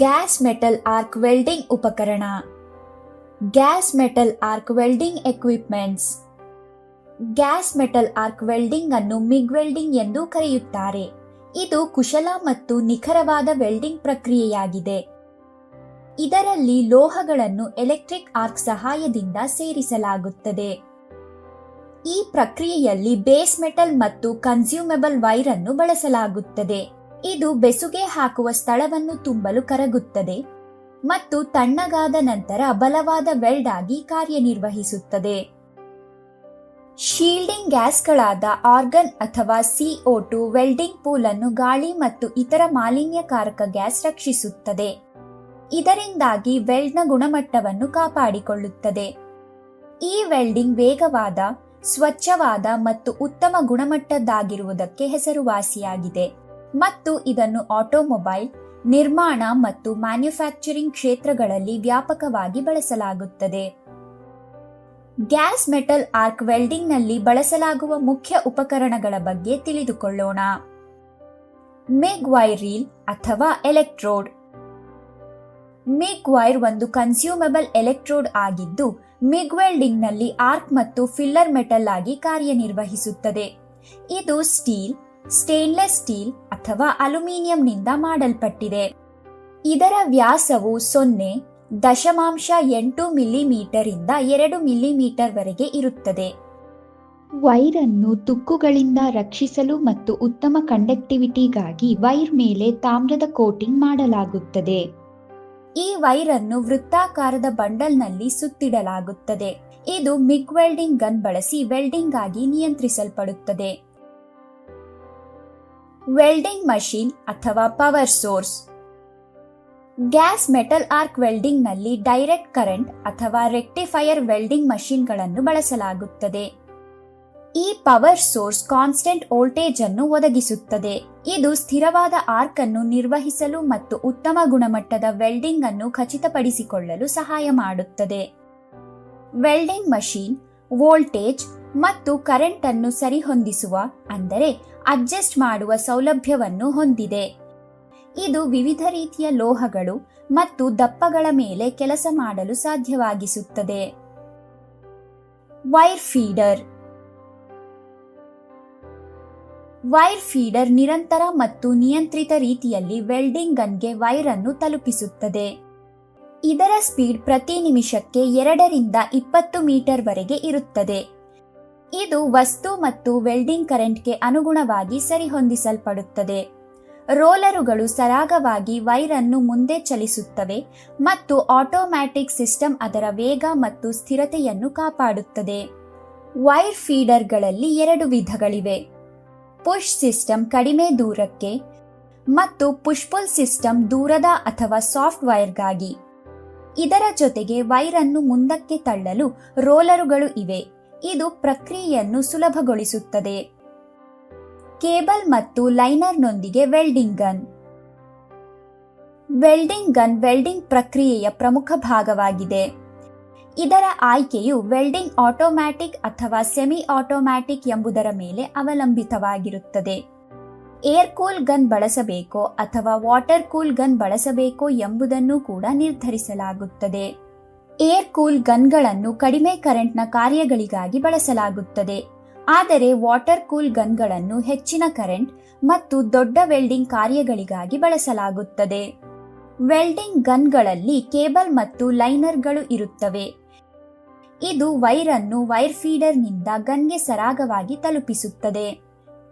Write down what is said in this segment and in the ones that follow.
Gas metal arc welding ಉಪಕರಣ gas metal arc welding equipments gas metal arc welding ಅನ್ನು MIG welding ಎಂದು ಕರೆಯುತ್ತಾರೆ. ಇದು ಕುಶಲ ಮತ್ತು ನಿಖರವಾದ ವೆಲ್ಡಿಂಗ್ ಪ್ರಕ್ರಿಯೆಯಾಗಿದೆ. ಇದರಲ್ಲಿ ಲೋಹಗಳನ್ನು ಎಲೆಕ್ಟ್ರಿಕ್ ಆರ್ಕ್ ಸಹಾಯದಿಂದ ಸೇರಿಸಲಾಗುತ್ತದೆ. ಈ ಪ್ರಕ್ರಿಯೆಯಲ್ಲಿ ಬೇಸ್ ಮೆಟಲ್ ಮತ್ತು ಕನ್ಸ್ಯೂಮೆಬಲ್ ವೈರ್ ಅನ್ನು ಬಳಸಲಾಗುತ್ತದೆ. ಇದು ಬೆಸುಗೆ ಹಾಕುವ ಸ್ಥಳವನ್ನು ತುಂಬಲು ಕರಗುತ್ತದೆ ಮತ್ತು ತಣ್ಣಗಾದ ನಂತರ ಬಲವಾದ ವೆಲ್ಡ್ ಆಗಿ ಕಾರ್ಯನಿರ್ವಹಿಸುತ್ತದೆ. ಶೀಲ್ಡಿಂಗ್ ಗ್ಯಾಸ್ಗಳಾದ ಆರ್ಗನ್ ಅಥವಾ ಸಿಒ ಟು ವೆಲ್ಡಿಂಗ್ ಪೂಲ್ ಅನ್ನು ಗಾಳಿ ಮತ್ತು ಇತರ ಮಾಲಿನ್ಯಕಾರಕ ಗ್ಯಾಸ್ ರಕ್ಷಿಸುತ್ತದೆ. ಇದರಿಂದಾಗಿ ವೆಲ್ಡ್ನ ಗುಣಮಟ್ಟವನ್ನು ಕಾಪಾಡಿಕೊಳ್ಳುತ್ತದೆ. ಈ ವೆಲ್ಡಿಂಗ್ ವೇಗವಾದ, ಸ್ವಚ್ಛವಾದ ಮತ್ತು ಉತ್ತಮ ಗುಣಮಟ್ಟದ್ದಾಗಿರುವುದಕ್ಕೆ ಹೆಸರುವಾಸಿಯಾಗಿದೆ. ಮತ್ತು ಇದನ್ನು ಆಟೋಮೊಬೈಲ್, ನಿರ್ಮಾಣ ಮತ್ತು ಮ್ಯಾನುಫ್ಯಾಕ್ಚರಿಂಗ್ ಕ್ಷೇತ್ರಗಳಲ್ಲಿ ವ್ಯಾಪಕವಾಗಿ ಬಳಸಲಾಗುತ್ತದೆ. ಗ್ಯಾಸ್ ಮೆಟಲ್ ಆರ್ಕ್ ವೆಲ್ಡಿಂಗ್ನಲ್ಲಿ ಬಳಸಲಾಗುವ ಮುಖ್ಯ ಉಪಕರಣಗಳ ಬಗ್ಗೆ ತಿಳಿದುಕೊಳ್ಳೋಣ. ಮಿಗ್ ವೈರ್ ರೀಲ್ ಅಥವಾ ಎಲೆಕ್ಟ್ರೋಡ್. ಮಿಗ್ ವೈರ್ ಒಂದು ಕನ್ಸ್ಯೂಮಬಲ್ ಎಲೆಕ್ಟ್ರೋಡ್ ಆಗಿದ್ದು, ಮಿಗ್ ವೆಲ್ಡಿಂಗ್ನಲ್ಲಿ ಆರ್ಕ್ ಮತ್ತು ಫಿಲ್ಲರ್ ಮೆಟಲ್ ಆಗಿ ಕಾರ್ಯನಿರ್ವಹಿಸುತ್ತದೆ. ಇದು ಸ್ಟೀಲ್ ಸ್ಟೇನ್ಲೆಸ್ ಸ್ಟೀಲ್ ಅಥವಾ ಅಲ್ಯೂಮಿನಿಯಂನಿಂದ ಮಾಡಲ್ಪಟ್ಟಿದೆ. ಇದರ ವ್ಯಾಸವು ಸೊನ್ನೆ ದಶಮಾಂಶ ಎಂಟು ಮಿಲಿಮೀಟರ್ ಇಂದ ಎರಡು ಮಿಲಿಮೀಟರ್ ವರೆಗೆ ಇರುತ್ತದೆ. ವೈರ್ ಅನ್ನು ತುಕ್ಕುಗಳಿಂದ ರಕ್ಷಿಸಲು ಮತ್ತು ಉತ್ತಮ ಕಂಡಕ್ಟಿವಿಟಿಗಾಗಿ ವೈರ್ ಮೇಲೆ ತಾಮ್ರದ ಕೋಟಿಂಗ್ ಮಾಡಲಾಗುತ್ತದೆ. ಈ ವೈರ್ ಅನ್ನು ವೃತ್ತಾಕಾರದ ಬಂಡಲ್ನಲ್ಲಿ ಸುತ್ತಿಡಲಾಗುತ್ತದೆ. ಇದು ಮಿಗ್ ವೆಲ್ಡಿಂಗ್ ಗನ್ ಬಳಸಿ ವೆಲ್ಡಿಂಗ್ ಆಗಿ ನಿಯಂತ್ರಿಸಲ್ಪಡುತ್ತದೆ. ವೆಲ್ಡಿಂಗ್ ಮಷೀನ್ ಅಥವಾ power source. Gas metal arc ವೆಲ್ಡಿಂಗ್ನಲ್ಲಿ direct current ಅಥವಾ ರೆಕ್ಟಿಫೈಯರ್ ವೆಲ್ಡಿಂಗ್ ಮಷೀನ್ಗಳನ್ನು ಬಳಸಲಾಗುತ್ತದೆ. ಈ ಪವರ್ ಸೋರ್ಸ್ ಕಾನ್ಸ್ಟೆಂಟ್ ವೋಲ್ಟೇಜ್ ಅನ್ನು ಒದಗಿಸುತ್ತದೆ. ಇದು ಸ್ಥಿರವಾದ ಆರ್ಕ್ ಅನ್ನು ನಿರ್ವಹಿಸಲು ಮತ್ತು ಉತ್ತಮ ಗುಣಮಟ್ಟದ ವೆಲ್ಡಿಂಗ್ ಅನ್ನು ಖಚಿತಪಡಿಸಿಕೊಳ್ಳಲು ಸಹಾಯ ಮಾಡುತ್ತದೆ. ವೆಲ್ಡಿಂಗ್ ಮಷೀನ್ ವೋಲ್ಟೇಜ್ ಮತ್ತು ಕರೆಂಟ್ ಅನ್ನು ಸರಿಹೊಂದಿಸುವ, ಅಂದರೆ ಅಡ್ಜಸ್ಟ್ ಮಾಡುವ ಸೌಲಭ್ಯವನ್ನು ಹೊಂದಿದೆ. ಇದು ವಿವಿಧ ರೀತಿಯ ಲೋಹಗಳು ಮತ್ತು ದಪ್ಪಗಳ ಮೇಲೆ ಕೆಲಸ ಮಾಡಲು ಸಾಧ್ಯವಾಗಿಸುತ್ತದೆ. ವೈರ್ ಫೀಡರ್ ವೈರ್ ಫೀಡರ್ ನಿರಂತರ ಮತ್ತು ನಿಯಂತ್ರಿತ ರೀತಿಯಲ್ಲಿ ವೆಲ್ಡಿಂಗ್ ಗನ್ಗೆ ವೈರ್ ಅನ್ನು ತಲುಪಿಸುತ್ತದೆ. ಇದರ ಸ್ಪೀಡ್ ಪ್ರತಿ ನಿಮಿಷಕ್ಕೆ ಎರಡರಿಂದ ಇಪ್ಪತ್ತು ಮೀಟರ್ ವರೆಗೆ ಇರುತ್ತದೆ. ಇದು ವಸ್ತು ಮತ್ತು ವೆಲ್ಡಿಂಗ್ ಕರೆಂಟ್ಗೆ ಅನುಗುಣವಾಗಿ ಸರಿಹೊಂದಿಸಲ್ಪಡುತ್ತದೆ. ರೋಲರುಗಳು ಸರಾಗವಾಗಿ ವೈರ್ ಅನ್ನು ಮುಂದೆ ಚಲಿಸುತ್ತವೆ ಮತ್ತು ಆಟೋಮ್ಯಾಟಿಕ್ ಸಿಸ್ಟಮ್ ಅದರ ವೇಗ ಮತ್ತು ಸ್ಥಿರತೆಯನ್ನು ಕಾಪಾಡುತ್ತದೆ. ವೈರ್ ಫೀಡರ್ಗಳಲ್ಲಿ ಎರಡು ವಿಧಗಳಿವೆ. ಪುಷ್ ಸಿಸ್ಟಮ್ ಕಡಿಮೆ ದೂರಕ್ಕೆ ಮತ್ತು ಪುಷ್ಪುಲ್ ಸಿಸ್ಟಮ್ ದೂರದ ಅಥವಾ ಸಾಫ್ಟ್ ವೈರ್ಗಾಗಿ. ಇದರ ಜೊತೆಗೆ ವೈರ್ ಅನ್ನು ಮುಂದಕ್ಕೆ ತಳ್ಳಲು ರೋಲರುಗಳು ಇವೆ. ಇದು ಪ್ರಕ್ರಿಯೆಯನ್ನು ಸುಲಭಗೊಳಿಸುತ್ತದೆ. ಕೇಬಲ್ ಮತ್ತು ಲೈನರ್ನೊಂದಿಗೆ welding gun. Welding gun welding ಪ್ರಕ್ರಿಯೆಯ ಪ್ರಮುಖ ಭಾಗವಾಗಿದೆ. ಇದರ ಆಯ್ಕೆಯು ವೆಲ್ಡಿಂಗ್ ಆಟೋಮ್ಯಾಟಿಕ್ ಅಥವಾ ಸೆಮಿ ಆಟೋಮ್ಯಾಟಿಕ್ ಎಂಬುದರ ಮೇಲೆ ಅವಲಂಬಿತವಾಗಿರುತ್ತದೆ. ಏರ್ ಕೂಲ್ ಗನ್ ಬಳಸಬೇಕೋ ಅಥವಾ ವಾಟರ್ ಕೂಲ್ ಗನ್ ಬಳಸಬೇಕೋ ಎಂಬುದನ್ನು ಕೂಡ ನಿರ್ಧರಿಸಲಾಗುತ್ತದೆ. ಏರ್ ಕೂಲ್ ಗನ್ಗಳನ್ನು ಕಡಿಮೆ ಕರೆಂಟ್ನ ಕಾರ್ಯಗಳಿಗಾಗಿ ಬಳಸಲಾಗುತ್ತದೆ. ಆದರೆ ವಾಟರ್ ಕೂಲ್ ಗನ್ಗಳನ್ನು ಹೆಚ್ಚಿನ ಕರೆಂಟ್ ಮತ್ತು ದೊಡ್ಡ ವೆಲ್ಡಿಂಗ್ ಕಾರ್ಯಗಳಿಗಾಗಿ ಬಳಸಲಾಗುತ್ತದೆ. ವೆಲ್ಡಿಂಗ್ ಗನ್ಗಳಲ್ಲಿ ಕೇಬಲ್ ಮತ್ತು ಲೈನರ್ಗಳು ಇರುತ್ತವೆ. ಇದು ವೈರ್ ಅನ್ನು ವೈರ್ ಫೀಡರ್ನಿಂದ ಗನ್ಗೆ ಸರಾಗವಾಗಿ ತಲುಪಿಸುತ್ತದೆ.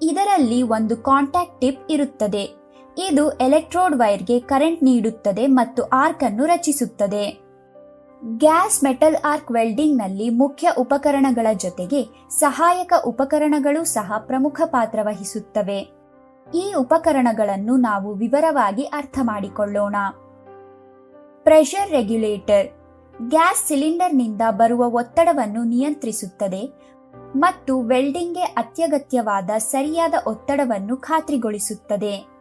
ಇದರಲ್ಲಿ ಒಂದು ಕಾಂಟ್ಯಾಕ್ಟ್ ಟಿಪ್ ಇರುತ್ತದೆ. ಇದು ಎಲೆಕ್ಟ್ರೋಡ್ ವೈರ್ಗೆ ಕರೆಂಟ್ ನೀಡುತ್ತದೆ ಮತ್ತು ಆರ್ಕ್ ಅನ್ನು ರಚಿಸುತ್ತದೆ. ಗ್ಯಾಸ್ ಮೆಟಲ್ ಆರ್ಕ್ ವೆಲ್ಡಿಂಗ್ನಲ್ಲಿ ಮುಖ್ಯ ಉಪಕರಣಗಳ ಜೊತೆಗೆ ಸಹಾಯಕ ಉಪಕರಣಗಳು ಸಹ ಪ್ರಮುಖ ಪಾತ್ರ ವಹಿಸುತ್ತವೆ. ಈ ಉಪಕರಣಗಳನ್ನು ನಾವು ವಿವರವಾಗಿ ಅರ್ಥ ಮಾಡಿಕೊಳ್ಳೋಣ. Pressure regulator. ಗ್ಯಾಸ್ ಸಿಲಿಂಡರ್ನಿಂದ ಬರುವ ಒತ್ತಡವನ್ನು ನಿಯಂತ್ರಿಸುತ್ತದೆ ಮತ್ತು ವೆಲ್ಡಿಂಗ್ಗೆ ಅತ್ಯಗತ್ಯವಾದ ಸರಿಯಾದ ಒತ್ತಡವನ್ನು ಖಾತ್ರಿಗೊಳಿಸುತ್ತದೆ.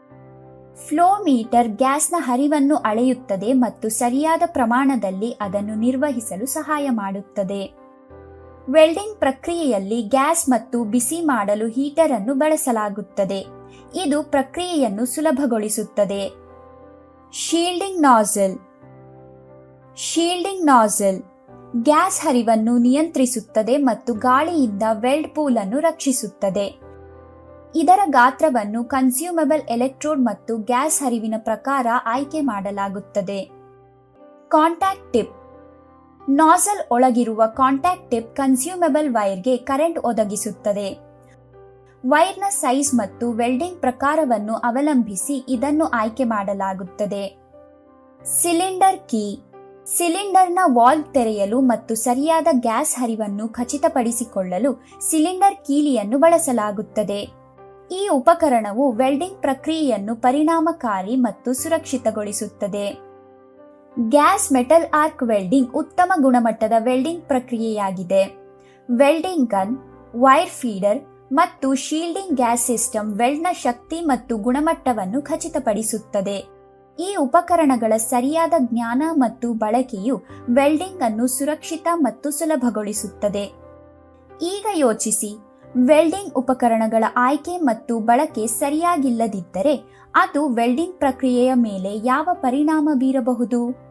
ಫ್ಲೋ ಮೀಟರ್ ಗ್ಯಾಸ್ನ ಹರಿವನ್ನು ಅಳೆಯುತ್ತದೆ ಮತ್ತು ಸರಿಯಾದ ಪ್ರಮಾಣದಲ್ಲಿ ಅದನ್ನು ನಿರ್ವಹಿಸಲು ಸಹಾಯ ಮಾಡುತ್ತದೆ. ವೆಲ್ಡಿಂಗ್ ಪ್ರಕ್ರಿಯೆಯಲ್ಲಿ ಗ್ಯಾಸ್ ಮತ್ತು ಬಿಸಿ ಮಾಡಲು ಹೀಟರ್ ಅನ್ನು ಬಳಸಲಾಗುತ್ತದೆ. ಇದು ಪ್ರಕ್ರಿಯೆಯನ್ನು ಸುಲಭಗೊಳಿಸುತ್ತದೆ. Shielding nozzle shielding nozzle gas ಹರಿವನ್ನು ನಿಯಂತ್ರಿಸುತ್ತದೆ ಮತ್ತು ಗಾಳಿಯಿಂದ ವೆಲ್ಡ್ ಪೂಲ್ ಅನ್ನು ರಕ್ಷಿಸುತ್ತದೆ. ಇದರ ಗಾತ್ರವನ್ನು ಕನ್ಸ್ಯೂಮಬಲ್ ಎಲೆಕ್ಟ್ರೋಡ್ ಮತ್ತು ಗ್ಯಾಸ್ ಹರಿವಿನ ಪ್ರಕಾರ ಆಯ್ಕೆ ಮಾಡಲಾಗುತ್ತದೆ. Contact tip. ನಾಸಲ್ ಒಳಗಿರುವ ಕಾಂಟ್ಯಾಕ್ಟ್ ಟಿಪ್ ಕನ್ಸ್ಯೂಮಬಲ್ ವೈರ್ಗೆ ಕರೆಂಟ್ ಒದಗಿಸುತ್ತದೆ. ವೈರ್ನ ಸೈಜ್ ಮತ್ತು ವೆಲ್ಡಿಂಗ್ ಪ್ರಕಾರವನ್ನು ಅವಲಂಬಿಸಿ ಇದನ್ನು ಆಯ್ಕೆ ಮಾಡಲಾಗುತ್ತದೆ. Cylinder key. ಸಿಲಿಂಡರ್ನ ವಾಲ್ವ್ ತೆರೆಯಲು ಮತ್ತು ಸರಿಯಾದ ಗ್ಯಾಸ್ ಹರಿವನ್ನು ಖಚಿತಪಡಿಸಿಕೊಳ್ಳಲು ಸಿಲಿಂಡರ್ ಕೀಲಿಯನ್ನು ಬಳಸಲಾಗುತ್ತದೆ. ಈ ಉಪಕರಣವು ವೆಲ್ಡಿಂಗ್ ಪ್ರಕ್ರಿಯೆಯನ್ನು ಪರಿಣಾಮಕಾರಿ ಮತ್ತು ಸುರಕ್ಷಿತಗೊಳಿಸುತ್ತದೆ. ಗ್ಯಾಸ್ ಮೆಟಲ್ ಆರ್ಕ್ ವೆಲ್ಡಿಂಗ್ ಉತ್ತಮ ಗುಣಮಟ್ಟದ ವೆಲ್ಡಿಂಗ್ ಪ್ರಕ್ರಿಯೆಯಾಗಿದೆ. ವೆಲ್ಡಿಂಗ್ ಗನ್, ವೈರ್ ಫೀಡರ್ ಮತ್ತು ಶೀಲ್ಡಿಂಗ್ ಗ್ಯಾಸ್ ಸಿಸ್ಟಮ್ ವೆಲ್ಡ್ನ ಶಕ್ತಿ ಮತ್ತು ಗುಣಮಟ್ಟವನ್ನು ಖಚಿತಪಡಿಸುತ್ತದೆ. ಈ ಉಪಕರಣಗಳ ಸರಿಯಾದ ಜ್ಞಾನ ಮತ್ತು ಬಳಕೆಯು ವೆಲ್ಡಿಂಗ್ ಅನ್ನು ಸುರಕ್ಷಿತ ಮತ್ತು ಸುಲಭಗೊಳಿಸುತ್ತದೆ. ಈಗ ಯೋಚಿಸಿ. ವೆಲ್ಡಿಂಗ್ ಉಪಕರಣಗಳ ಆಯ್ಕೆ ಮತ್ತು ಬಳಕೆ ಸರಿಯಾಗಿಲ್ಲದಿದ್ದರೆ ಅದು ವೆಲ್ಡಿಂಗ್ ಪ್ರಕ್ರಿಯೆಯ ಮೇಲೆ ಯಾವ ಪರಿಣಾಮ ಬೀರಬಹುದು?